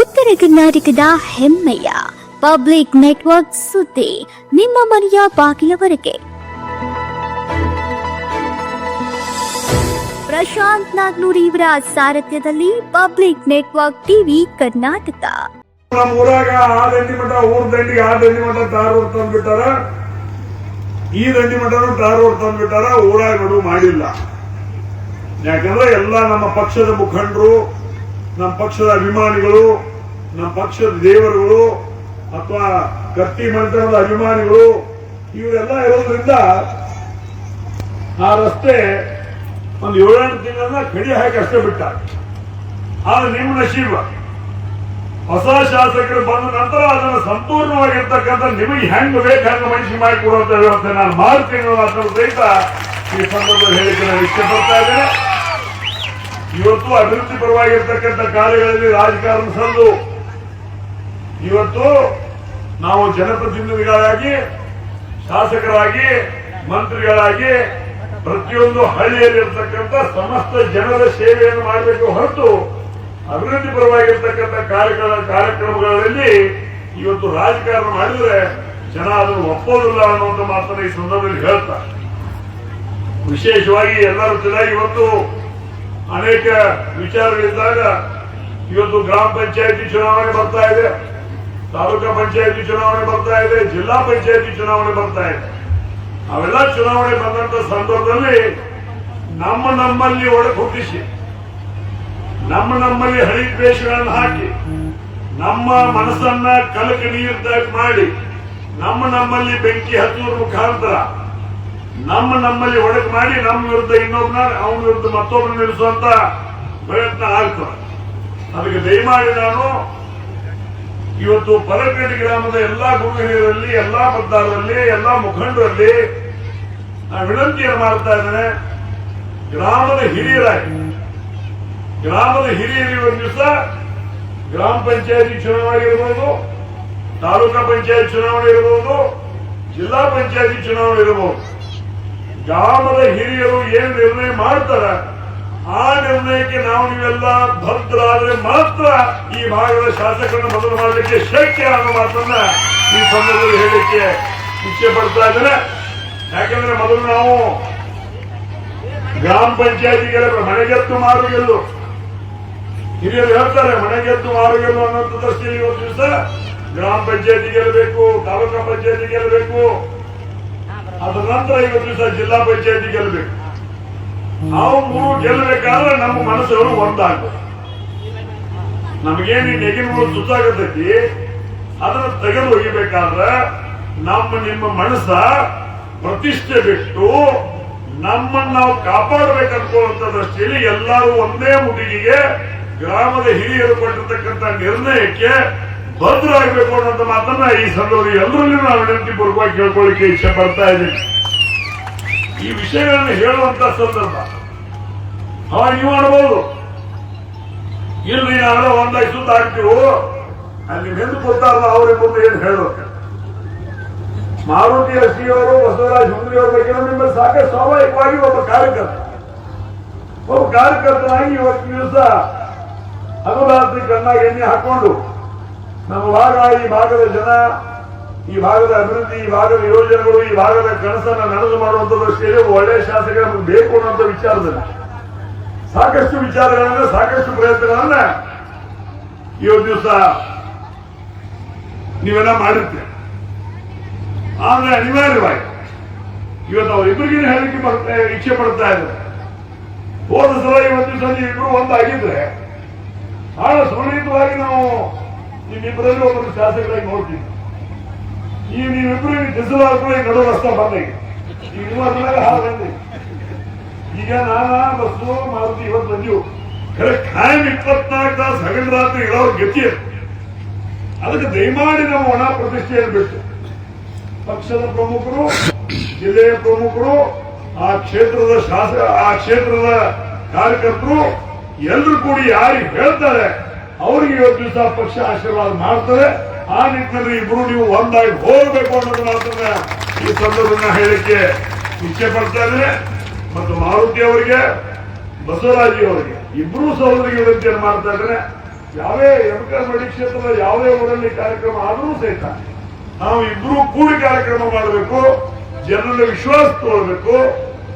ಉತ್ತರ ಕರ್ನಾಟಕದ ಹೆಮ್ಮೆಯ ಪಬ್ಲಿಕ್ ನೆಟ್ವರ್ಕ್ ಸುದ್ದಿ ನಿಮ್ಮ ಮನೆಯ ಬಾಗಿಲವರೆಗೆ. ಪ್ರಶಾಂತ್ ನಾಗ್ನೂರಿ ಇವರ ಸಾರಥ್ಯದಲ್ಲಿ ಪಬ್ಲಿಕ್ ನೆಟ್ವರ್ಕ್ ಟಿವಿ ಕರ್ನಾಟಕ. ನಮ್ಮ ಊರಾಗ ಆ ದಂಡಿ ಮಠ, ಊರ್ ದಂಡಿ ಆ ದಂಡಿ ಮಠ ರೋಡ್ ತಂದ್ಬಿಟ್ಟಾರ. ಈ ದಂಡಿ ಮಠನು ರೋಡ್ ತಂದ್ಬಿಟ್ಟಾರ, ಊರಾಗ ಮಾಡಿಲ್ಲ. ಯಾಕಂದ್ರೆ ಎಲ್ಲ ನಮ್ಮ ಪಕ್ಷದ ಮುಖಂಡರು ನಮ್ಮ ಪಕ್ಷದ ಅಭಿಮಾನಿಗಳು ನಮ್ಮ ಪಕ್ಷದ ದೇವರುಗಳು, ಅಥವಾ ಕತ್ತಿ ಮಂತ್ರದ ಅಭಿಮಾನಿಗಳು, ಇವರೆಲ್ಲ ಇರೋದ್ರಿಂದ ಆ ರಸ್ತೆ ಒಂದು ಏಳೆಂಟು ತಿಂಗಳನ್ನ ಕಡಿ ಹಾಕಿ ಅಷ್ಟೇ ಬಿಟ್ಟ ಆದ್ರೆ ನಿಮ್ಮ ನಶೀಬ. ಹೊಸ ಶಾಸಕರು ಬಂದ ನಂತರ ಅದನ್ನು ಸಂಪೂರ್ಣವಾಗಿರ್ತಕ್ಕಂಥ ನಿಮಗೆ ಹೆಂಗ್ ಬೇಕು ಹಂಗ ಮನುಷ್ಯ ಮಾಡಿ ಕೊಡುವಂತ ವ್ಯವಸ್ಥೆ ನಾನು ಮಾಡ್ತೀನಿ ಅನ್ನೋ ಸಹಿತ ಈ ಸಂದರ್ಭದಲ್ಲಿ ಹೇಳಿಕೆ ನಾನು ಇಷ್ಟಪಡ್ತಾ ಇದ್ದೇನೆ. ಇವತ್ತು ಅಭಿವೃದ್ಧಿ ಪರವಾಗಿರ್ತಕ್ಕಂಥ ಕಾರ್ಯಗಳಲ್ಲಿ ರಾಜಕಾರಣ ಸಂದು ಇವತ್ತು ನಾವು ಜನಪ್ರತಿನಿಧಿಗಳಾಗಿ, ಶಾಸಕರಾಗಿ, ಮಂತ್ರಿಗಳಾಗಿ ಪ್ರತಿಯೊಂದು ಹಳ್ಳಿಯಲ್ಲಿರ್ತಕ್ಕಂಥ ಸಮಸ್ತ ಜನರ ಸೇವೆಯನ್ನು ಮಾಡಬೇಕು ಹೊರತು ಅಭಿವೃದ್ಧಿ ಪರವಾಗಿರ್ತಕ್ಕಂಥ ಕಾರ್ಯಕ್ರಮ ಕಾರ್ಯಕ್ರಮಗಳಲ್ಲಿ ಇವತ್ತು ರಾಜಕಾರಣ ಮಾಡಿದ್ರೆ ಜನ ಅದನ್ನು ಒಪ್ಪೋದಿಲ್ಲ ಅನ್ನುವಂಥ ಮಾತನ್ನು ಈ ಸಂದರ್ಭದಲ್ಲಿ ಹೇಳ್ತಾರೆ. ವಿಶೇಷವಾಗಿ ಎಲ್ಲರೂ ಚೆನ್ನಾಗಿ ಇವತ್ತು ಅನೇಕ ವಿಚಾರಗಳಿದ್ದಾಗ ಇವತ್ತು ಗ್ರಾಮ ಪಂಚಾಯತಿ ಚುನಾವಣೆ ಬರ್ತಾ ಇದೆ, ತಾಲೂಕಾ ಪಂಚಾಯತಿ ಚುನಾವಣೆ ಬರ್ತಾ ಇದೆ, ಜಿಲ್ಲಾ ಪಂಚಾಯತಿ ಚುನಾವಣೆ ಬರ್ತಾ ಇದೆ. ಅವೆಲ್ಲ ಚುನಾವಣೆ ಬಂದಂತ ಸಂದರ್ಭದಲ್ಲಿ ನಮ್ಮ ನಮ್ಮಲ್ಲಿ ಒಳ ಹುಟ್ಟಿಸಿ, ನಮ್ಮ ನಮ್ಮಲ್ಲಿ ಹಳಿ ದ್ವೇಷಗಳನ್ನು ಹಾಕಿ, ನಮ್ಮ ಮನಸ್ಸನ್ನ ಕಲಕ ನೀರ್ದಾಗ ಮಾಡಿ, ನಮ್ಮ ನಮ್ಮಲ್ಲಿ ಬೆಂಕಿ ಹತ್ತುವ ಮುಖಾಂತರ ನಮ್ಮ ನಮ್ಮಲ್ಲಿ ಒಡಕು ಮಾಡಿ ನಮ್ಮ ವಿರುದ್ಧ ಇನ್ನೊಬ್ಬನ ಅವನ ವಿರುದ್ಧ ಮತ್ತೊಬ್ಬನ ನಿಲ್ಲಿಸುವಂತ ಪ್ರಯತ್ನ ಆಗ್ತದೆ. ಅದಕ್ಕೆ ದಯಮಾಡಿ ನಾನು ಇವತ್ತು ಪರಗಡಿ ಗ್ರಾಮದ ಎಲ್ಲಾ ಗುರು ಹಿರಿಯರಲ್ಲಿ ಎಲ್ಲಾ ಮತದಾರರಲ್ಲಿ ಎಲ್ಲಾ ಮುಖಂಡರಲ್ಲಿ ನಾನು ವಿನಂತಿಯನ್ನು ಮಾಡ್ತಾ ಇದ್ದೇನೆ. ಗ್ರಾಮದ ಹಿರಿಯರಾಗಿ, ಗ್ರಾಮದ ಹಿರಿಯರು ಒಂದು ದಿವಸ ಗ್ರಾಮ ಪಂಚಾಯತಿ ಚುನಾವಣೆ ಇರಬಹುದು ತಾಲೂಕಾ ಪಂಚಾಯತ್ ಚುನಾವಣೆ ಇರಬಹುದು ಜಿಲ್ಲಾ ಪಂಚಾಯತಿ ಚುನಾವಣೆ ಇರಬಹುದು ಗ್ರಾಮದ ಹಿರಿಯರು ಏನು ನಿರ್ಣಯ ಮಾಡ್ತಾರ? ಆ ನಿರ್ಣಯಕ್ಕೆ ನಾವು ನೀವೆಲ್ಲ ಭದ್ರಾದ್ರೆ ಮಾತ್ರ ಈ ಭಾಗದ ಶಾಸಕರನ್ನು ಬದಲು ಮಾಡಲಿಕ್ಕೆ ಶಕ್ಯ ಅನ್ನೋ ಮಾತನ್ನ ಈ ಸಂದರ್ಭದಲ್ಲಿ ಹೇಳಲಿಕ್ಕೆ ಇಚ್ಛೆ ಪಡ್ತಾ ಇದ್ದೇನೆ. ಯಾಕಂದ್ರೆ ಮೊದಲು ನಾವು ಗ್ರಾಮ ಪಂಚಾಯತಿಗೆ ಗೆಲ್ಲ ಮನೆಗೆತ್ತು ಮಾರು ಗೆಲ್ಲು. ಹಿರಿಯರು ಹೇಳ್ತಾರೆ, ಮನೆಗೆದ್ದು ಮಾರು ಗೆಲ್ಲು ಅನ್ನೋಂಥ ದೃಷ್ಟಿಯಲ್ಲಿ ಇವತ್ತು ದಿವಸ ಗ್ರಾಮ ಪಂಚಾಯತಿ ಗೆಲ್ಲಬೇಕು ತಾಲೂಕಾ ಪಂಚಾಯತಿ ಗೆಲ್ಲಬೇಕು ಅದ ನಂತರ ಇವತ್ತು ದಿವಸ ಜಿಲ್ಲಾ ಪಂಚಾಯತಿ ಗೆಲ್ಲಬೇಕು ನಾವು ಮೂರು ಗೆಲ್ಲಬೇಕಾದ್ರೆ ನಮ್ಮ ಮನಸ್ಸವರು ಒಂದಾಗಬೇಕು. ನಮಗೇನು ನೆಗಿನ್ಗಳು ಸುತ್ತಾಗತೈತಿ? ಅದನ್ನ ತೆಗೆದು ಒಗಿಬೇಕಾದ್ರೆ ನಮ್ಮ ನಿಮ್ಮ ಮನಸ್ಸ ಪ್ರತಿಷ್ಠೆ ಬಿಟ್ಟು ನಮ್ಮನ್ನ ನಾವು ಕಾಪಾಡಬೇಕು ಅನ್ಕೊಳ್ಳುವಂತ ದೃಷ್ಟಿಯಲ್ಲಿ ಎಲ್ಲರೂ ಒಂದೇ ಮುಗಿಗೆ ಗ್ರಾಮದ ಹಿರಿಯರು ಕೊಟ್ಟಿರ್ತಕ್ಕಂಥ ನಿರ್ಣಯಕ್ಕೆ ಭದ್ರಾಗಬೇಕು ಅನ್ನೋಂಥ ಮಾತನ್ನ ಈ ಸಂದರ್ಭದಲ್ಲಿ ಎಲ್ಲರಲ್ಲೂ ನಾವು ವಿನಂತಿ ಪೂರ್ವಕವಾಗಿ ಕೇಳ್ಕೊಳ್ಳಿಕ್ಕೆ ಇಚ್ಛೆ ಪಡ್ತಾ ಇದ್ದೀನಿ. ಈ ವಿಷಯಗಳನ್ನು ಹೇಳುವಂತ ಸಂದರ್ಭ. ಅವಾಗ ನೀವು ಮಾಡಬಹುದು ಇಲ್ಲಿ ನಾವೆಲ್ಲ ಒಂದಾಗಿ ಸುತ್ತ ಹಾಕ್ತೀವೋ? ಅಲ್ಲಿ ಎಂದು ಕೊಡ್ತಾರಲ್ಲ ಅವರೇ ಮುಂದೆ ಏನು ಹೇಳೋಕೆ? ಮಾರುತಿ ಎಸ್ ಅವರು ಬಸವರಾಜ ಹುಂಗ್ರಿ ಅವರ ಬಗ್ಗೆ ನಿಮ್ಮಲ್ಲಿ ಸಾಕಷ್ಟು ಸ್ವಾಭಾವಿಕವಾಗಿ ಒಬ್ಬ ಕಾರ್ಯಕರ್ತ. ಒಬ್ಬ ಕಾರ್ಯಕರ್ತನಾಗಿ ಇವತ್ತು ದಿವಸ ಅನುದಾನ ಕಣ್ಣಾಗಿ ಎಣ್ಣೆ ಹಾಕೊಂಡು ನಮ್ಮ ಭಾಗ ಈ ಭಾಗದ ಜನ, ಈ ಭಾಗದ ಅಭಿವೃದ್ಧಿ, ಈ ಭಾಗದ ಯೋಜನೆಗಳು, ಈ ಭಾಗದ ಕನಸನ್ನ ನನಸು ಮಾಡುವಂತ ದೃಷ್ಟಿಯಲ್ಲಿ ಒಳ್ಳೆಯ ಶಾಸಕ ಬೇಕು ಅನ್ನುವಂಥ ವಿಚಾರದಲ್ಲಿ. ಸಾಕಷ್ಟು ವಿಚಾರಗಳನ್ನ, ಸಾಕಷ್ಟು ಪ್ರಯತ್ನಗಳನ್ನ ಇವತ್ತು ದಿವಸ ನೀವೆಲ್ಲ ಮಾಡುತ್ತೆ ಆದ್ರೆ ಅನಿವಾರ್ಯವಾಗಿ ಇವತ್ತು ಅವರಿಬ್ಬರಿಗೂ ಹೇಳಿಕೆ ಬರ್ತಾ ಇಚ್ಛೆ ಪಡ್ತಾ ಇದ್ದಾರೆ. ಹೋದ ಸಲ ಇವತ್ತು ದಿವಸ ನೀವಿಬ್ರು ಒಂದಾಗಿದ್ರೆ ಬಹಳ ಸುರಳಿತವಾಗಿ ನಾವು ನಿಮ್ಮಿಬ್ಬರಲ್ಲಿ ಒಬ್ಬರು ಶಾಸಕರಾಗಿ ನೋಡ್ತೀನಿ ಈ ನೀವಿಬ್ರು ಡಿಸಲ್ ಹಾಕೊಂಡು ನಡು ರಸ್ತೆ ಬಂದಾಗ ನಿಮ್ಮ ಹಾಲು ಈಗ ನಾನಾ ಬಸ್ಸು, ಮಾರುತಿ ಇವತ್ತು ಬಂದಿವು. ಖರೆ ಖಾಯಂ ಇಪ್ಪತ್ನಾಲ್ಕು ತಾಸು ಹಗಲು ರಾತ್ರಿ ಇರೋರು ಗತಿ ಅದು. ಅದಕ್ಕೆ ದಯಮಾಡಿ ನಾವು ಒಣ ಪ್ರತಿಷ್ಠೆಯನ್ನು ಬಿಟ್ಟು ಪಕ್ಷದ ಪ್ರಮುಖರು, ಜಿಲ್ಲೆಯ ಪ್ರಮುಖರು, ಆ ಕ್ಷೇತ್ರದ ಶಾಸಕ ಆ ಕ್ಷೇತ್ರದ ಕಾರ್ಯಕರ್ತರು, ಎಲ್ಲರೂ ಕೂಡಿ ಯಾರಿಗೆ ಹೇಳ್ತಾರೆ ಅವರಿಗೆ ಇವತ್ತು ದಿವಸ ಪಕ್ಷ ಆಶೀರ್ವಾದ ಮಾಡ್ತಾರೆ ಆ ನಿಟ್ಟಿನಲ್ಲಿ ಇಬ್ರು ನೀವು ಒಂದಾಗಿ ಹೋಗಬೇಕು ಅನ್ನೋದು ಮಾತನ್ನ ಈ ಸಂದರ್ಭನ ಹೇಳಿಕೆ. ಇಚ್ಛೆ ಪಡ್ತಾ ಇದ್ರೆ ಮತ್ತು ಮಾರುತಿ ಅವರಿಗೆ, ಬಸವರಾಜಿ ಅವರಿಗೆ, ಇಬ್ರು ಸಹೋದರಿಗೆ ವಿನಂತಿಯನ್ನು ಮಾಡ್ತಾ ಇದ್ರೆ ಯಾವೇ ಎಂಕಿ ಕ್ಷೇತ್ರದ ಯಾವುದೇ ಊರಲ್ಲಿ ಕಾರ್ಯಕ್ರಮ ಆದರೂ ಸಹಿತ ನಾವು ಇಬ್ರು ಕೂಡಿ ಕಾರ್ಯಕ್ರಮ ಮಾಡಬೇಕು. ಜನರಲ್ಲಿ ವಿಶ್ವಾಸ ತೋರಬೇಕು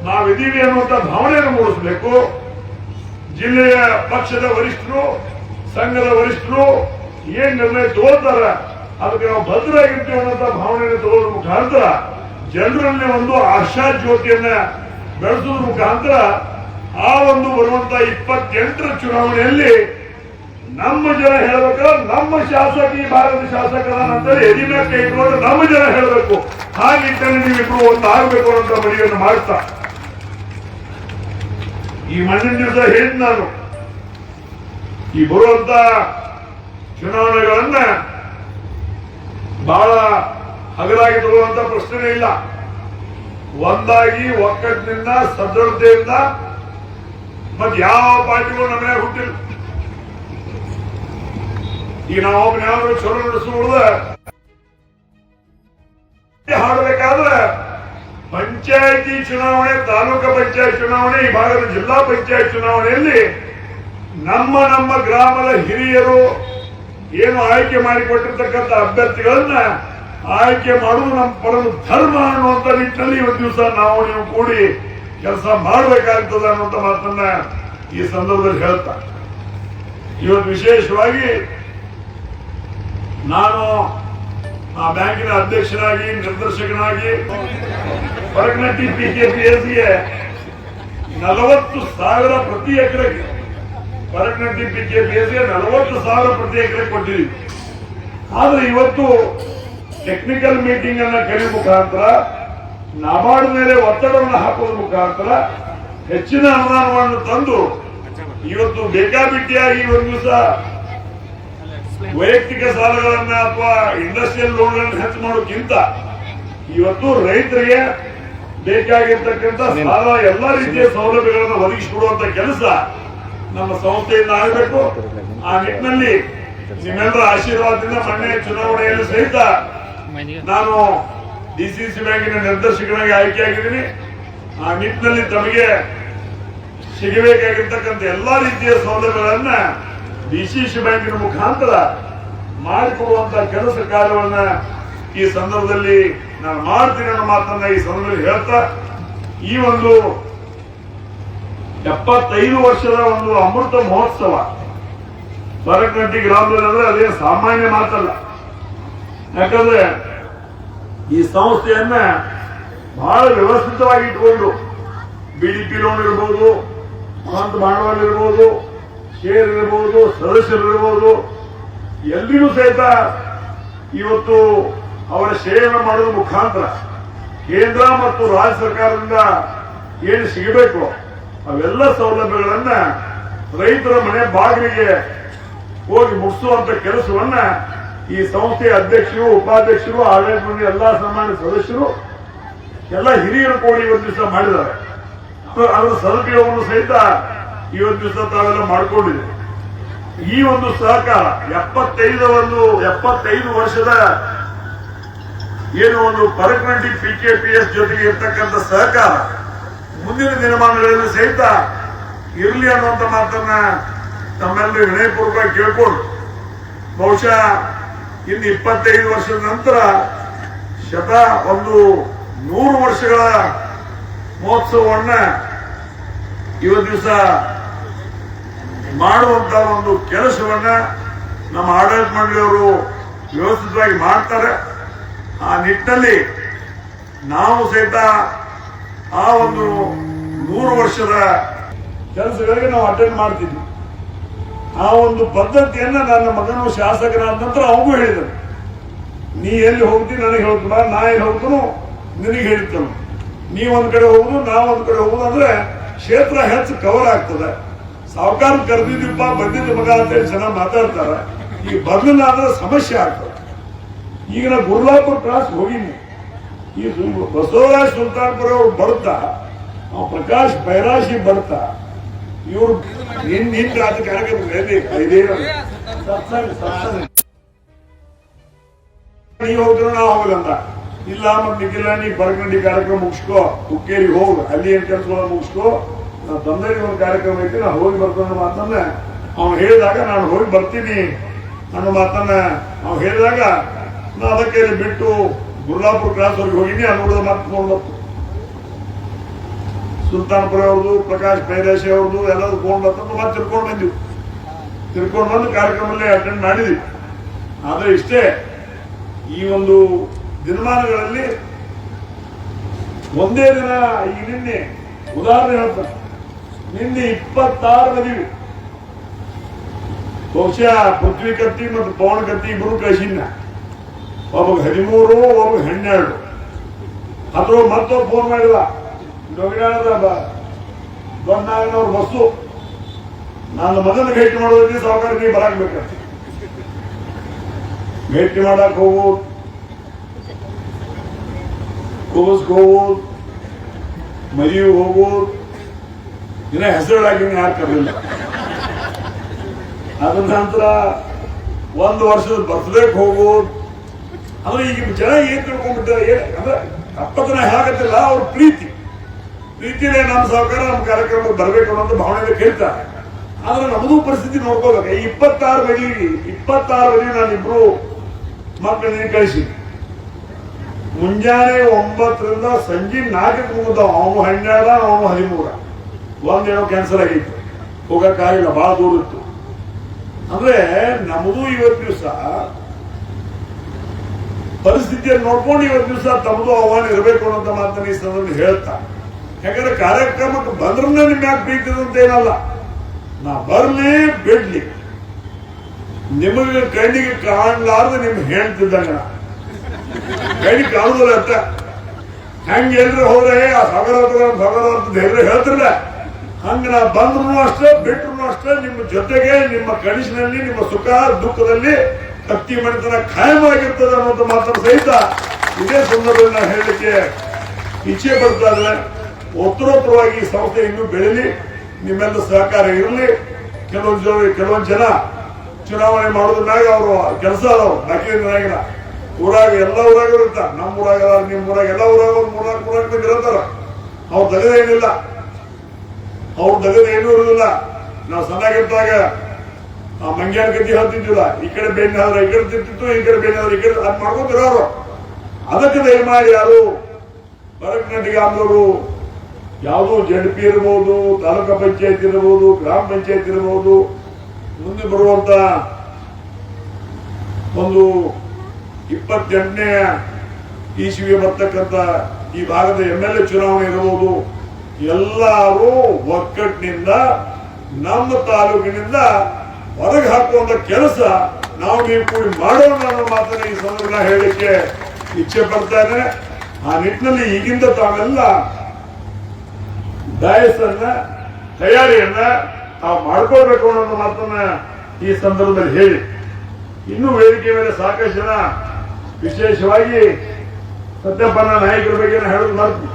ನಾವಿದ್ದೀವಿ ಅನ್ನುವಂತ ಭಾವನೆಯನ್ನು ಮೂಡಿಸಬೇಕು. ಜಿಲ್ಲೆಯ ಪಕ್ಷದ ವರಿಷ್ಠರು ಸಂಘದ ವರಿಷ್ಠರು ಏನ್ ನಿರ್ಣಯ ತಗೋತಾರ ಅದಕ್ಕೆ ನಾವು ಭದ್ರಾಗಿರ್ತೀವಿ ಅನ್ನೋಂಥ ಭಾವನೆಯನ್ನು ತಗೊಳ್ಳೋದ್ರ ಮುಖಾಂತರ ಜನರಲ್ಲಿ ಒಂದು ಆಶಾ ಜ್ಯೋತಿಯನ್ನ ಬೆಳೆಸೋದ್ರ ಮುಖಾಂತರ ಆ ಒಂದು ಬರುವಂತ ಇಪ್ಪತ್ತೆಂಟರ ಚುನಾವಣೆಯಲ್ಲಿ ನಮ್ಮ ಜನ ಹೇಳ್ಬೇಕಲ್ಲ ನಮ್ಮ ಶಾಸಕ ಈ ಭಾಗದ ಶಾಸಕರ ನಂತರ ಎದಿನ ಕೈ ನಮ್ಮ ಜನ ಹೇಳಬೇಕು. ಹಾಗೆ ಇಟ್ಟಲ್ಲಿ ನೀವಿಬ್ರು ಒಂದು ಆಗ್ಬೇಕು ಅನ್ನೋ ಮನೆಯನ್ನು ಮಾಡ್ತಾ. ಈ ಮಣ್ಣಿನ ದಿವಸ ಹೇಳಿದ್ ನಾನು. ಈ ಬರುವಂತ ಚುನಾವಣೆಗಳನ್ನ ಬಹಳ ಹಗಲಾಗಿ ತರುವಂತ ಪ್ರಶ್ನೆ ಇಲ್ಲ. ಒಂದಾಗಿ ಒಕ್ಕಟ್ಟಿನಿಂದ ಸದೃಢತೆಯಿಂದ ಮತ್ ಯಾವ ಪಾರ್ಟಿಗಳು ನಮ್ಮನೆ ಹುಟ್ಟಿಲ್ಲ. ಈಗ ನಾವು ಒಬ್ಬನ ಯಾರು ಚಲೋ ನಡೆಸುವುದ ಹಾಡಬೇಕಾದ್ರೆ ಪಂಚಾಯತಿ ಚುನಾವಣೆ, ತಾಲೂಕು ಪಂಚಾಯತ್ ಚುನಾವಣೆ, ಈ ಭಾಗದ ಜಿಲ್ಲಾ ಪಂಚಾಯತ್ ಚುನಾವಣೆಯಲ್ಲಿ ನಮ್ಮ ನಮ್ಮ ಗ್ರಾಮದ ಹಿರಿಯರು ಏನು ಆಯ್ಕೆ ಮಾಡಿಕೊಟ್ಟಿರ್ತಕ್ಕಂಥ ಅಭ್ಯರ್ಥಿಗಳನ್ನ ಆಯ್ಕೆ ಮಾಡುವುದು ನಮ್ಮ ಪರಮ ಧರ್ಮ ಅನ್ನುವಂತ ನಿಟ್ಟಿನಲ್ಲಿ ಇವತ್ತು ದಿವಸ ನಾವು ನೀವು ಕೂಡಿ ಕೆಲಸ ಮಾಡಬೇಕಾಗ್ತದೆ ಅನ್ನುವಂತ ಮಾತನ್ನ ಈ ಸಂದರ್ಭದಲ್ಲಿ ಹೇಳ್ತಾ. ಇವತ್ತು ವಿಶೇಷವಾಗಿ ನಾನು ಆ ಬ್ಯಾಂಕಿನ ಅಧ್ಯಕ್ಷನಾಗಿ, ನಿರ್ದೇಶಕನಾಗಿ ಹೊರಗನಟ್ಟಿ ಪಿಕೆಪಿಎಸ್ಗೆ ನಲವತ್ತು ಸಾವಿರ ಪ್ರತಿ ಎಕರೆಗೆ ಹೊರಗನಟ್ಟಿ ಬಿಜೆಪಿಯಲ್ಲಿ ನಲವತ್ತು ಸಾವಿರ ಪ್ರತಿ ಎಕರೆ ಕೊಟ್ಟಿದ್ದೀವಿ ಆದ್ರೆ ಇವತ್ತು ಟೆಕ್ನಿಕಲ್ ಮೀಟಿಂಗ್ ಅನ್ನ ಕರೆಯುವ ಮುಖಾಂತರ, ನಬಾರ್ಡ್ ಮೇಲೆ ಒತ್ತಡವನ್ನು ಹಾಕುವ ಮುಖಾಂತರ ಹೆಚ್ಚಿನ ಅನುದಾನವನ್ನು ತಂದು ಇವತ್ತು ಬೇಕಾಬಿಟ್ಟಿಯಾಗಿ ಒಂದು ದಿವಸ ವೈಯಕ್ತಿಕ ಸಾಲಗಳನ್ನ ಅಥವಾ ಇಂಡಸ್ಟ್ರಿಯಲ್ ಲೋನ್ಗಳನ್ನು ಹೆಚ್ಚು ಮಾಡೋಕ್ಕಿಂತ ಇವತ್ತು ರೈತರಿಗೆ ಬೇಕಾಗಿರ್ತಕ್ಕಂಥ ಸಾಲ ಎಲ್ಲಾ ರೀತಿಯ ಸೌಲಭ್ಯಗಳನ್ನು ಒದಗಿಸಿಕೊಡುವಂತ ಕೆಲಸ ನಮ್ಮ ಸಂಸ್ಥೆಯಿಂದ ಆಗಬೇಕು ಆ ನಿಟ್ಟಿನಲ್ಲಿ ನಿಮ್ಮೆಲ್ಲರ ಆಶೀರ್ವಾದದಿಂದ ಮೊನ್ನೆ ಚುನಾವಣೆಯಲ್ಲಿ ಸಹಿತ ನಾನು ಡಿಸಿಸಿ ಬ್ಯಾಂಕಿನ ನಿರ್ದೇಶಕನಾಗಿ ಆಯ್ಕೆಯಾಗಿದ್ದೀನಿ. ಆ ನಿಟ್ಟಿನಲ್ಲಿ ತಮಗೆ ಸಿಗಬೇಕಾಗಿರ್ತಕ್ಕಂಥ ಎಲ್ಲಾ ರೀತಿಯ ಸೌಲಭ್ಯಗಳನ್ನ ಡಿಸಿಸಿ ಬ್ಯಾಂಕಿನ ಮುಖಾಂತರ ಮಾಡಿಕೊಡುವಂತ ಕೆಲಸ ಕಾರ್ಯವನ್ನ ಈ ಸಂದರ್ಭದಲ್ಲಿ ನಾನು ಮಾಡ್ತೀನಿ ಅನ್ನೋ ಮಾತನ್ನ ಈ ಸಂದರ್ಭದಲ್ಲಿ ಹೇಳ್ತಾ, ಈ ಒಂದು ಎಪ್ಪತ್ತೈದು ವರ್ಷದ ಒಂದು ಅಮೃತ ಮಹೋತ್ಸವ. ಬರಕಟ್ಟಿ ಗ್ರಾಮದಲ್ಲಿ ಅಂದ್ರೆ ಅದೇ ಸಾಮಾನ್ಯ ಮಾತಲ್ಲ. ಯಾಕಂದ್ರೆ ಈ ಸಂಸ್ಥೆಯನ್ನ ಬಹಳ ವ್ಯವಸ್ಥಿತವಾಗಿ ಇಟ್ಕೊಂಡು ಬಿಡಿಪಿ ಲೋನ್ ಇರ್ಬೋದು, ಮಹಂತ ಬಂಡವಾಳ ಇರ್ಬೋದು ಶೇರ್ ಇರ್ಬೋದು, ಸದಸ್ಯರಿರ್ಬೋದು, ಎಲ್ರಿಗೂ ಸಹಿತ ಇವತ್ತು ಅವರ ಸೇವೆ ಮಾಡೋದು ಮುಖಾಂತರ ಕೇಂದ್ರ ಮತ್ತು ರಾಜ್ಯ ಸರ್ಕಾರದಿಂದ ಏನು ಸಿಗಬೇಕು? ಅವೆಲ್ಲ ಸೌಲಭ್ಯಗಳನ್ನ ರೈತರ ಮನೆ ಬಾಗಿಲಿಗೆ ಹೋಗಿ ಮುಗಿಸುವಂತ ಕೆಲಸವನ್ನ ಈ ಸಂಸ್ಥೆಯ ಅಧ್ಯಕ್ಷರು, ಉಪಾಧ್ಯಕ್ಷರು ಆಡಳಿತ ಮಂದಿ ಎಲ್ಲಾ ಸಾಮಾನ್ಯ ಸದಸ್ಯರು, ಎಲ್ಲ ಹಿರಿಯರು ಕೂಡಿ ಇವತ್ತು ದಿವಸ ಮಾಡಿದ್ದಾರೆ. ಅದರ ಸದುಪಯೋಗವನ್ನು ಸಹಿತ ಇವತ್ತು ದಿವಸ ತಾವೆಲ್ಲ ಮಾಡಿಕೊಂಡಿದೆ ಈ ಒಂದು ಸಹಕಾರ ಎಪ್ಪತ್ತೈದು ಒಂದು, ಎಪ್ಪತ್ತೈದು ವರ್ಷದ ಏನು ಒಂದು ಪರಕನಟ್ಟಿ ಪಿ ಕೆ ಎಸ್ ಜೊತೆಗೆ ಇರ್ತಕ್ಕಂಥ ಸಹಕಾರ ಮುಂದಿನ ದಿನಮಾನಗಳಲ್ಲಿ ಸಹಿತ ಇರಲಿ ಅನ್ನುವಂಥ ಮಾತನ್ನ ತಮ್ಮೆಲ್ಲರೂ ವಿನಯಪೂರ್ವಕ ಕೇಳ್ಕೊಂಡು, ಬಹುಶಃ ಇನ್ನು ಇಪ್ಪತ್ತೈದು ವರ್ಷದ ನಂತರ ಶತ ಒಂದು ನೂರು ವರ್ಷಗಳ ಮಹೋತ್ಸವವನ್ನ ಇವತ್ತು ದಿವಸ ಮಾಡುವಂತ ಒಂದು ಕೆಲಸವನ್ನ ನಮ್ಮ ಆಡಳಿತ ಮಂಡಳಿಯವರು ವ್ಯವಸ್ಥಿತವಾಗಿ ಮಾಡ್ತಾರೆ. ಆ ನಿಟ್ಟಿನಲ್ಲಿ ನಾವು ಸಹಿತ ಆ ಒಂದು ನೂರು ವರ್ಷದ ಕೆಲಸಗಳಿಗೆ ನಾವು ಅಟೆಂಡ್ ಮಾಡ್ತಿದ್ವಿ ಆ ಒಂದು ಪದ್ಧತಿಯನ್ನ ನನ್ನ ಮಗನು ಶಾಸಕನಾದ ನಂತರ ಅವಗೂ ಹೇಳಿದನು. ನೀ ಎಲ್ಲಿ ಹೋಗ್ತಿ ನನಗೆ ಹೇಳ್ತಾನ ನಾ ಎಲ್ಲಿ ಹೋಗ್ತಾನು ನಿನಗೆ ಹೇಳ್ತಾನು ನೀ ಒಂದ್ ಕಡೆ ಹೋಗುದು, ನಾ ಒಂದ್ ಕಡೆ ಹೋಗುದು ಅಂದ್ರೆ ಕ್ಷೇತ್ರ ಹೆಚ್ಚು ಕವರ್ ಆಗ್ತದೆ. ಸಾವುಕಾರ ಕರೆದಿದ್ದೀಪ ಬಂದಿದ್ದ ಮಗ ಅಂತೇಳಿ ಚೆನ್ನಾಗಿ ಮಾತಾಡ್ತಾರೆ. ಈ ಬರ್ಲಿಲ್ಲ ಸಮಸ್ಯೆ ಆಗ್ತದೆ. ಈಗ ನಾ ಗುರುಲಾಪುರ್ ಕ್ರಾಸ್ ಹೋಗಿನಿ. ಈ ಬಸವರಾಜ್ ಸುಲ್ತಾನ್ಪುರ ಅವ್ರು ಬರ್ತಾ ಪ್ರಕಾಶ್ ಬೈರಾಶಿ ಬರ್ತಾ, ಇವ್ರು ನಿನ್ ನಿನ್ ರಾತ್ರಿ ಕಾರ್ಯಕ್ರಮ ನೀ ಹೋದ್ರು ನಾ ಹೋಗಲ್ಲಂತ ಇಲ್ಲ, ಮತ್ ನಿಖಿಲ, ನೀ ಕಾರ್ಯಕ್ರಮ ಮುಗಿಸ್ಕೋ, ಹುಕ್ಕೇರಿ ಹೋಗು, ಅಲ್ಲಿ ಏನ್ ಕೆಲಸ ಮುಗಿಸ್ಕೋ. ನಾ ತಂದೆಗೆ ಒಂದು ಕಾರ್ಯಕ್ರಮ ಐತಿ, ನಾ ಹೋಗಿ ಬರ್ತೇನೆ ಮಾತನ್ನ ಅವ್ನು ಹೇಳಿದಾಗ ನಾನು ಹೋಗಿ ಬರ್ತೀನಿ ಅನ್ನೋ ಮಾತನ್ನ ಅವ್ನು ಹೇಳಿದಾಗ ನಾ ಅದಕ್ಕೆ ಬಿಟ್ಟು ಗುರ್ಲಾಪುರ ಕ್ರಾಸ್ ವರೆಗೆ ಹೋಗಿನಿ ಅನ್ನೋದು ಮತ್ತೆ ನೋಡ್ಬೇಕು ಸುಲ್ತಾನ್ಪುರ ಅವ್ರದ್ದು, ಪ್ರಕಾಶ್ ಪೈರಾಶಿ ಅವ್ರದ್ದು, ಎಲ್ಲರೂ ಫೋನ್ ಬರ್ತಂದು ಮತ್ತೆ ತಿರ್ಕೊಂಡು ಬಂದಿವಿ. ತಿರ್ಕೊಂಡು ಬಂದು ಕಾರ್ಯಕ್ರಮದಲ್ಲಿ ಅಟೆಂಡ್ ಮಾಡಿದ್ವಿ. ಆದ್ರೆ ಇಷ್ಟೇ, ಈ ಒಂದು ದಿನಮಾನಗಳಲ್ಲಿ ಒಂದೇ ದಿನ ಈ ನಿನ್ನೆ, ಉದಾಹರಣೆ ಹೇಳ್ತಾರೆ ನಿನ್ನೆ ಇಪ್ಪತ್ತಾರು ಮದುವೆ ಬಹುಶಃ ಪೃಥ್ವಿ ಕತ್ತಿ ಮತ್ತು ಪವನ್ ಕತ್ತಿ ಇಬ್ಬರು ಕಳಿಸಿನ ಒಬ್ಬ ಹದಿಮೂರು, ಒಬ್ಬ ಹನ್ನೆರಡು. ಅಥವಾ ಮತ್ತೊಬ್ಬ ಫೋನ್ ಮಾಡಿದ ಡೊಗಿಡ ದೊಡ್ಡನಾಗನವ್ರ ಬಸ್ಸು. ನನ್ನ ಮಗನ ಭೇಟಿ ಮಾಡೋದಕ್ಕೆ ಸಾವುಕಾರ ನೀವು ಬರಾಕ್ಬೇಕಂತ ಭೇಟಿ ಮಾಡಕ್ ಹೋಗು. ಕೂಸ್ಗೆ ಹೋಗೋದು ಮದುವೆ ಹೋಗು. ಇನ್ನ ಯಾರು ಕರಲಿಲ್ಲ ಅದ ನಂತರ ಒಂದು ವರ್ಷದ ಬರ್ತ್ಡೇಕ್ ಹೋಗೋದು ಅಂದ್ರೆ ಈಗ ಜನ ಏನ್ ತಿಳ್ಕೊಂಡ್ಬಿಟ್ಟಾರೆ ಏನ್ ಅಂದ್ರೆ ಅಪ್ಪತನ ಹೇಗತ್ತಿಲ್ಲ ಅವ್ರ ಪ್ರೀತಿ. ಪ್ರೀತಿಯೇ ನಮ್ಮ ಸಹಕಾರ ನಮ್ಮ ಕಾರ್ಯಕ್ರಮಕ್ಕೆ ಬರಬೇಕು ಅನ್ನೋದು ಭಾವನೆ ಕೇಳ್ತಾರೆ. ಆದ್ರೆ ನಮ್ಮದು ಪರಿಸ್ಥಿತಿ ನೋಡ್ಕೋಬೇಕು. ಈ ಇಪ್ಪತ್ತಾರು ಮದುವೆಗೆ ಇಪ್ಪತ್ತಾರು ಮದುವೆ ನಾನು ಇಬ್ರು ಮಕ್ಕಳನ್ನ ಕಳಿಸಿ ಮುಂಜಾನೆ ಒಂಬತ್ತರಿಂದ ಸಂಜೆ ನಾಲ್ಕಕ್ಕೆ ಮುಗಿದ ಅವನು ಹನ್ನೆರಡ, ಅವನು ಹದಿಮೂರ. ಒಂದೇನೋ ಕ್ಯಾನ್ಸಲ್ ಆಗಿತ್ತು. ಹೋಗಕ್ಕಾಗಿಲ್ಲ ಬಹಳ ದೂರ ಇತ್ತು. ಅಂದ್ರೆ ನಮ್ಮದು ಇವತ್ತು ದಿವಸ ಪರಿಸ್ಥಿತಿಯನ್ನು ನೋಡ್ಕೊಂಡು ಇವತ್ತು ದಿವಸ ತಮ್ಮದು ಆಹ್ವಾನ ಇರಬೇಕು ಅಂತ ಮಾತನ್ನ ಈ ಸಂದರ್ಭದಲ್ಲಿ ಹೇಳ್ತಾ. ಯಾಕಂದ್ರೆ ಕಾರ್ಯಕ್ರಮಕ್ಕೆ ಬಂದ್ರೆ ನಿಮ್ ಯಾಕೆ ಪ್ರೀತಿದಂತ ಏನಲ್ಲ. ನಾ ಬರ್ಲಿ ಬಿಡ್ಲಿ. ನಿಮಗೆ ಕಣ್ಣಿಗೆ ಕಾಣಲಾರ್ದು ನಿಮ್ ಹೇಳ್ತಿದ್ದಂಗ ಕಣ್ಣಿಗೆ ಕಾಣುದಿಲ್ಲ ಅಂತ. ಹಂಗ ಎಲ್ರು ಹೋದ್ರೆ ಆ ಸಾಗರ ಸಾಗರ ಅಂತ ಧೈರ್ಯ ಹೇಳ್ತಿರ್ಲ. ಹಂಗ ನಾ ಬಂದ್ರು ಅಷ್ಟೇ ಬಿಟ್ರು ಅಷ್ಟೇ, ನಿಮ್ಮ ಜೊತೆಗೆ ನಿಮ್ಮ ಕಣಿಸಿನಲ್ಲಿ ನಿಮ್ಮ ಸುಖ, ದುಃಖದಲ್ಲಿ ಕತ್ತಿ ಮಣಿತನ ಖಾಯಮಾಗಿರ್ತದೆ ಅನ್ನೋದು ಮಾತನ್ನು ಸಹಿತ ಇದೇ ಸಂದರ್ಭದಲ್ಲಿ ನಾವು ಹೇಳಲಿಕ್ಕೆ ಇಚ್ಛೆ ಪಡ್ತಾ ಇದ್ರೆ ಉತ್ತರೋತ್ತರವಾಗಿ ಈ ಸಂಸ್ಥೆ ಇನ್ನೂ ಬೆಳೀಲಿ, ನಿಮ್ಮೆಲ್ಲ ಸಹಕಾರ ಇರಲಿ. ಕೆಲವೊಂದು ಜನ ಕೆಲವೊಂದು ಜನ ಚುನಾವಣೆ ಮಾಡೋದ್ರ ಮ್ಯಾಗ ಅವರು ಕೆಲಸ ಅದಾವ ಬಾಕಿನಾಗಿಲ್ಲ ಊರಾಗ ಎಲ್ಲ ಊರಾಗ ಇರುತ್ತ ನಮ್ಮ ಊರಾಗ ನಿಮ್ಮ ಊರಾಗ ಎಲ್ಲ ಊರಾಗ ಒಂದು ಮೂರ್ನಾಲ್ಕು ಮೂರ್ನಾಲ್ಕು ಮಂದಿ ಇರ್ತಾರ. ಅವ್ರ ತಗದ ಏನಿಲ್ಲ. ಅವ್ರ ದಗದ ಏನೂ ಇರೋದಿಲ್ಲ. ನಾವು ಸಣ್ಣಾಗಿದ್ದಾಗ ಆ ಮಂಗ್ಯಾನ ಗತಿ ಹೇಳ್ತಿದ್ದಿಲ್ಲ ಈ ಕಡೆ ಬೇನೆ ಆದ್ರೆ ಈ ಕಡೆ ತಿಂತಿತ್ತು, ಈ ಕಡೆ ಬೇನೆ ಆದ್ರೆ ಈ ಕಡೆ ಅದ್ ಮಾಡ್ಕೊತಿರೋರು ಅದಕ್ಕೆ ದಯಮಾಡಿ ಯಾರು? ಬರಕನಟಿಗೆ ಆದವರು ಯಾವುದೋ ಜಡ್ ಪಿ ಇರ್ಬೋದು, ತಾಲೂಕಾ ಪಂಚಾಯತ್ ಇರ್ಬೋದು, ಗ್ರಾಮ ಪಂಚಾಯತ್ ಇರ್ಬೋದು, ಮುಂದೆ ಬರುವಂತ ಒಂದು ಇಪ್ಪತ್ತೆಂಟನೇ ಇಸಿಗೆ ಬರ್ತಕ್ಕಂಥ ಈ ಭಾಗದ ಎಂ ಎಲ್ ಎ ಚುನಾವಣೆ ಇರಬಹುದು ಎಲ್ಲರೂ ಒಕ್ಕಟ್ಟಿನಿಂದ ನಮ್ಮ ತಾಲೂಕಿನಿಂದ ಹೊರಗೆ ಹಾಕುವಂತ ಕೆಲಸ ನಾವು ನೀವು ಕೂಡಿ ಮಾಡೋಣ ಅನ್ನೋ ಮಾತನ್ನ ಈ ಸಂದರ್ಭ ಹೇಳಲಿಕ್ಕೆ ಇಚ್ಛೆ ಪಡ್ತಾನೆ ಆ ನಿಟ್ಟಿನಲ್ಲಿ ಈಗಿಂದ ತಾವೆಲ್ಲ ಡಯಸನ್ನ ತಯಾರಿಯನ್ನ ತಾವು ಮಾಡ್ಕೋಬೇಕು ಅನ್ನೋ ಮಾತನ್ನ ಈ ಸಂದರ್ಭದಲ್ಲಿ ಹೇಳಿ. ಇನ್ನು ವೇದಿಕೆ ಮೇಲೆ ಸಾಕಷ್ಟು ಜನ ವಿಶೇಷವಾಗಿ ಸತ್ಯಪ್ಪನ ನಾಯಕರ ಬಗ್ಗೆ ಹೇಳೋದು ಮರ್ತು.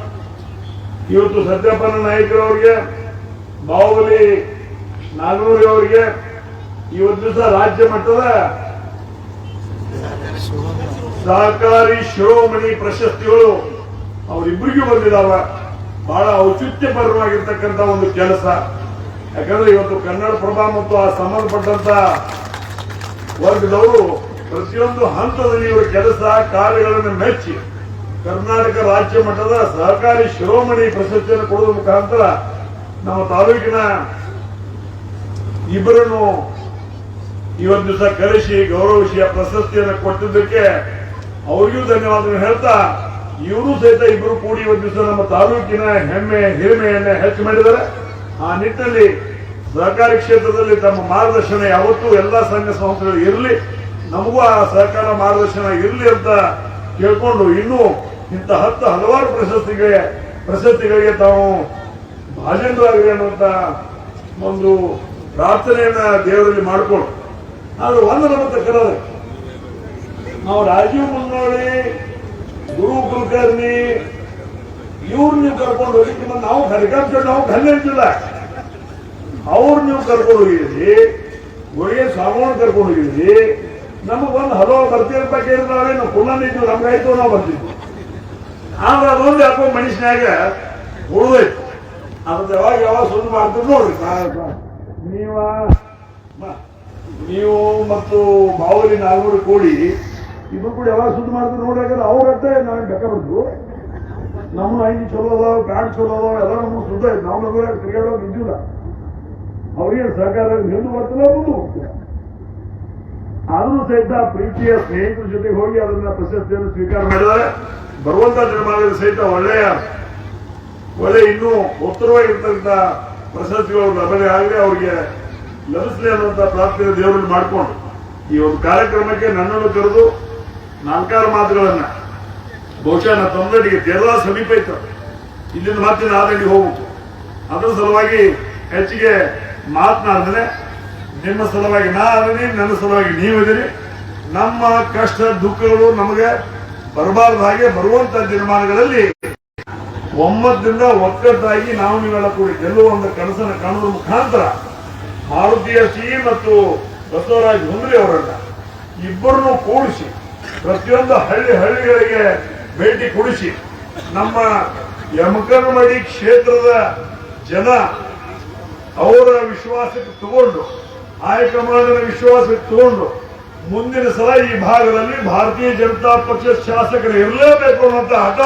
ಇವತ್ತು ಸತ್ಯಪ್ಪನ ನಾಯಕರವರಿಗೆ, ಬಾಹುಬಲಿ ನಾಗನೂರಿ ಅವರಿಗೆ ಇವತ್ತು ದಿವಸ ರಾಜ್ಯ ಮಟ್ಟದ ಸಹಕಾರಿ ಶಿರೋಮಣಿ ಪ್ರಶಸ್ತಿಗಳು ಅವರಿಬ್ಬರಿಗೂ ಬಂದಿದಾವ. ಬಹಳ ಔಚಿತ್ಯಪರವಾಗಿರ್ತಕ್ಕಂಥ ಒಂದು ಕೆಲಸ. ಯಾಕಂದ್ರೆ ಇವತ್ತು ಕನ್ನಡ ಪ್ರಭಾ ಮತ್ತು ಆ ಸಂಬಂಧಪಟ್ಟಂತ ವರ್ಗದವರು ಪ್ರತಿಯೊಂದು ಹಂತದಲ್ಲಿ ಇವರ ಕೆಲಸ, ಕಾರ್ಯಗಳನ್ನು ಮೆಚ್ಚಿ ಕರ್ನಾಟಕ ರಾಜ್ಯ ಮಟ್ಟದ ಸಹಕಾರಿ ಶಿರೋಮಣಿ ಪ್ರಶಸ್ತಿಯನ್ನು ಕೊಡುವ ಮುಖಾಂತರ ನಮ್ಮ ತಾಲೂಕಿನ ಇಬ್ಬರನ್ನು ಇವತ್ತು ದಿವಸ ಕರೆಸಿ ಗೌರವಿಸಿ ಆ ಪ್ರಶಸ್ತಿಯನ್ನು ಕೊಟ್ಟಿದ್ದಕ್ಕೆ ಅವರಿಗೂ ಧನ್ಯವಾದ ಹೇಳ್ತಾ, ಇವರು ಸಹಿತ ಇಬ್ಬರು ಕೂಡಿ ಇವತ್ತು ದಿವಸ ನಮ್ಮ ತಾಲೂಕಿನ ಹೆಮ್ಮೆ, ಹಿರಿಮೆಯನ್ನ ಹೆಚ್ಚು ಮಾಡಿದ್ದಾರೆ. ಆ ನಿಟ್ಟಿನಲ್ಲಿ ಸಹಕಾರಿ ಕ್ಷೇತ್ರದಲ್ಲಿ ತಮ್ಮ ಮಾರ್ಗದರ್ಶನ ಯಾವತ್ತೂ ಎಲ್ಲ ಸಂಘ ಸಂಸ್ಥೆಗಳು ಇರಲಿ, ನಮಗೂ ಆ ಸಹಕಾರ ಮಾರ್ಗದರ್ಶನ ಇರಲಿ ಅಂತ ಕೇಳ್ಕೊಂಡು ಇನ್ನೂ ಇಂಥ ಹತ್ತು ಹಲವಾರು ಪ್ರಶಸ್ತಿಗಳಿಗೆ ಪ್ರಶಸ್ತಿಗಳಿಗೆ ತಾವು ಭಾಜನರಾಗಲಿ ಅನ್ನುವಂತ ಒಂದು ಪ್ರಾರ್ಥನೆಯನ್ನ ದೇವರಲ್ಲಿ ಮಾಡಿಕೊಂಡು ಆದ್ರೆ ಒಂದು ನಮ್ಮ ಕರೋದು ನಾವು ರಾಜೀವ್ ಮುನ್ನೋಳಿ ಗುರು ಕುಲಕರ್ಣಿ ಇವ್ರು ನೀವು ಕರ್ಕೊಂಡು ಹೋಗಿ ನಾವು ಕರಿಕಂತ ನಾವು ಕಲ್ಲಿಲ್ಲ ಅವ್ರು ನೀವು ಕರ್ಕೊಂಡು ಹೋಗಿದ್ರಿ ಗುಳಿಗೆ ಸಾಮಾನು ಕರ್ಕೊಂಡು ಹೋಗಿದ್ರಿ ನಮಗೊಂದು ಹಲೋ ಬರ್ತೀರಪ್ಪ ಕೇಳಿದ್ರೆ ನಾವು ಕುಳ್ಳನಿದ್ದು ನಮ್ಗೆ ಆಯ್ತು ನಾವು ಬರ್ತಿದ್ವಿ ಆದ್ರೆ ಅದೊಂದು ಯಾಕೋ ಮನುಷ್ಯನಾಗ ಉಳಿದೈತು ಅದ್ರ ಯಾವಾಗ ಯಾವಾಗ ಸುಳ್ಳು ಮಾಡ್ತೀವಿ ನೋಡ್ರಿ. ನೀವ? ನೀವು ಮತ್ತು ಬಾವಲಿ ನಾಲ್ವರು ಕೂಡಿ ಇಬ್ರು ಕೂಡ ಯಾವಾಗ ಸುದ್ದಿ ಮಾಡಿದ್ರು ನೋಡ್ಯಾಕಂದ್ರೆ ಅವ್ರ ನಾನು ನಾವು ಬೆಕ್ಕ ಬಂದ್ರು ನಮ್ಮ ಐದು ಚಲೋ ಅದಾವ ಬ್ಯಾಂಕ್ ಚಲೋ ಅದಾವ, ಎಲ್ಲ ನಮ್ಗೆ ಶುದ್ಧ ಆಯ್ತು ನಾವು ನಗರ ಕ್ರಿಕೆಟ್ ಇದ್ದಿಲ್ಲ. ಅವ್ರಿಗೆ ಸಹಕಾರ ಹಿಂದೂ ಬರ್ತಿಲ್ಲ ಮುಂದೆ ಆದರೂ ಸಹಿತ ಪ್ರೀತಿಯ ಸ್ನೇಹಿತರ ಜೊತೆಗೆ ಹೋಗಿ ಅದನ್ನ ಪ್ರಶಸ್ತಿಯನ್ನು ಸ್ವೀಕಾರ ಮಾಡಿದರೆ. ಬರುವಂತ ನಿರ್ಮಾಣದ ಸಹಿತ ಒಳ್ಳೆಯ, ಒಳ್ಳೆ ಇನ್ನೂ ಉತ್ತರವಾಗಿರ್ತಕ್ಕಂಥ ಪ್ರಶಸ್ತಿಗಳು ಲಭ್ಯ ಆಗಲಿ, ಅವರಿಗೆ ಲಭಿಸಲಿ ಅನ್ನುವಂಥ ಪ್ರಾರ್ಥನೆ ದೇವರಲ್ಲಿ ಮಾಡಿಕೊಂಡು ಈ ಒಂದು ಕಾರ್ಯಕ್ರಮಕ್ಕೆ ನನ್ನನ್ನು ಕರೆದು ನಾಲ್ಕಾರು ಮಾತುಗಳನ್ನ ಬಹುಶಃ ನನ್ನ ತೊಂದರೆಗೆ ತೆರಳ ಸಮೀಪ ಇತ್ತು. ಇಲ್ಲಿಂದ ಮಾತಿನ ನಾದಂಡಿಗೆ ಹೋಗ್ಬೇಕು ಅದರ ಸಲುವಾಗಿ ಹೆಚ್ಚಿಗೆ ಮಾತನಾಡಿದ್ರೆ ನಿಮ್ಮ ಸಲುವಾಗಿ ನಾ ಅದೀನಿ ನನ್ನ ಸಲುವಾಗಿ ನೀವಿದ್ದೀರಿ. ನಮ್ಮ ಕಷ್ಟ ದುಃಖಗಳು ನಮಗೆ ಬರಬಾರ್ದ ಹಾಗೆ ಬರುವಂತ ದಿನಮಾನಗಳಲ್ಲಿ ಒಮ್ಮತದಿಂದ ಒಕ್ಕಟ್ಟಾಗಿ ನಾವು ನೀವೆಲ್ಲ ಕೂಡಿ ಗೆಲ್ಲುವ ಒಂದು ಕನಸನ್ನು ಕಾಣುವ ಮುಖಾಂತರ ಮಾರುತಿಯ ಸಿ ಮತ್ತು ಬಸವರಾಜ್ ಹುಂದ್ರಿ ಅವರನ್ನ ಇಬ್ಬರನ್ನು ಕೂಡಿಸಿ, ಪ್ರತಿಯೊಂದು ಹಳ್ಳಿ ಹಳ್ಳಿಗಳಿಗೆ ಭೇಟಿ ಕೊಡಿಸಿ, ನಮ್ಮ ಯಮಕರ್ಮಡಿ ಕ್ಷೇತ್ರದ ಜನ ಅವರ ವಿಶ್ವಾಸಕ್ಕೆ ತಗೊಂಡು ಹೈಕಮಾಂಡ್ನ ವಿಶ್ವಾಸಕ್ಕೆ ತಗೊಂಡು, ಮುಂದಿನ ಸಲ ಈ ಭಾಗದಲ್ಲಿ ಭಾರತೀಯ ಜನತಾ ಪಕ್ಷ ಶಾಸಕರು ಇರಲೇಬೇಕು ಅನ್ನೋಂಥ ಹಠ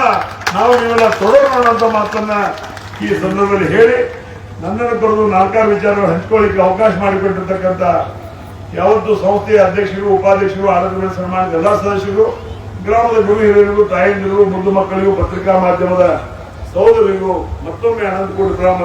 ನಾವು ನೀವೆಲ್ಲ ತೊಡೋಣ ಅಂತ ಮಾತನ್ನ ಈ ಸಂದರ್ಭದಲ್ಲಿ ಹೇಳಿ. ನನ್ನನ್ನು ಕರೆದು ನಾಲ್ಕಾರು ವಿಚಾರಗಳು ಹಂಚ್ಕೊಳ್ಳಿಕ್ಕೆ ಅವಕಾಶ ಮಾಡಿಕೊಟ್ಟಿರ್ತಕ್ಕಂಥ ಯಾವತ್ತು ಸಂಸ್ಥೆಯ ಅಧ್ಯಕ್ಷರು, ಉಪಾಧ್ಯಕ್ಷರು ಆಡಳಿತ ಸನ್ಮಾನದ ಎಲ್ಲ ಸದಸ್ಯರು, ಗ್ರಾಮದ ಗುರು ಹಿರಿಯರಿಗೂ ತಾಯಂದಿರು ಮುದ್ದು ಮಕ್ಕಳಿಗೂ ಪತ್ರಿಕಾ ಮಾಧ್ಯಮದ ಸಹೋದರಿಗೂ ಮತ್ತೊಮ್ಮೆ ಅನಂತಕೋಟಿ ಗ್ರಾಮ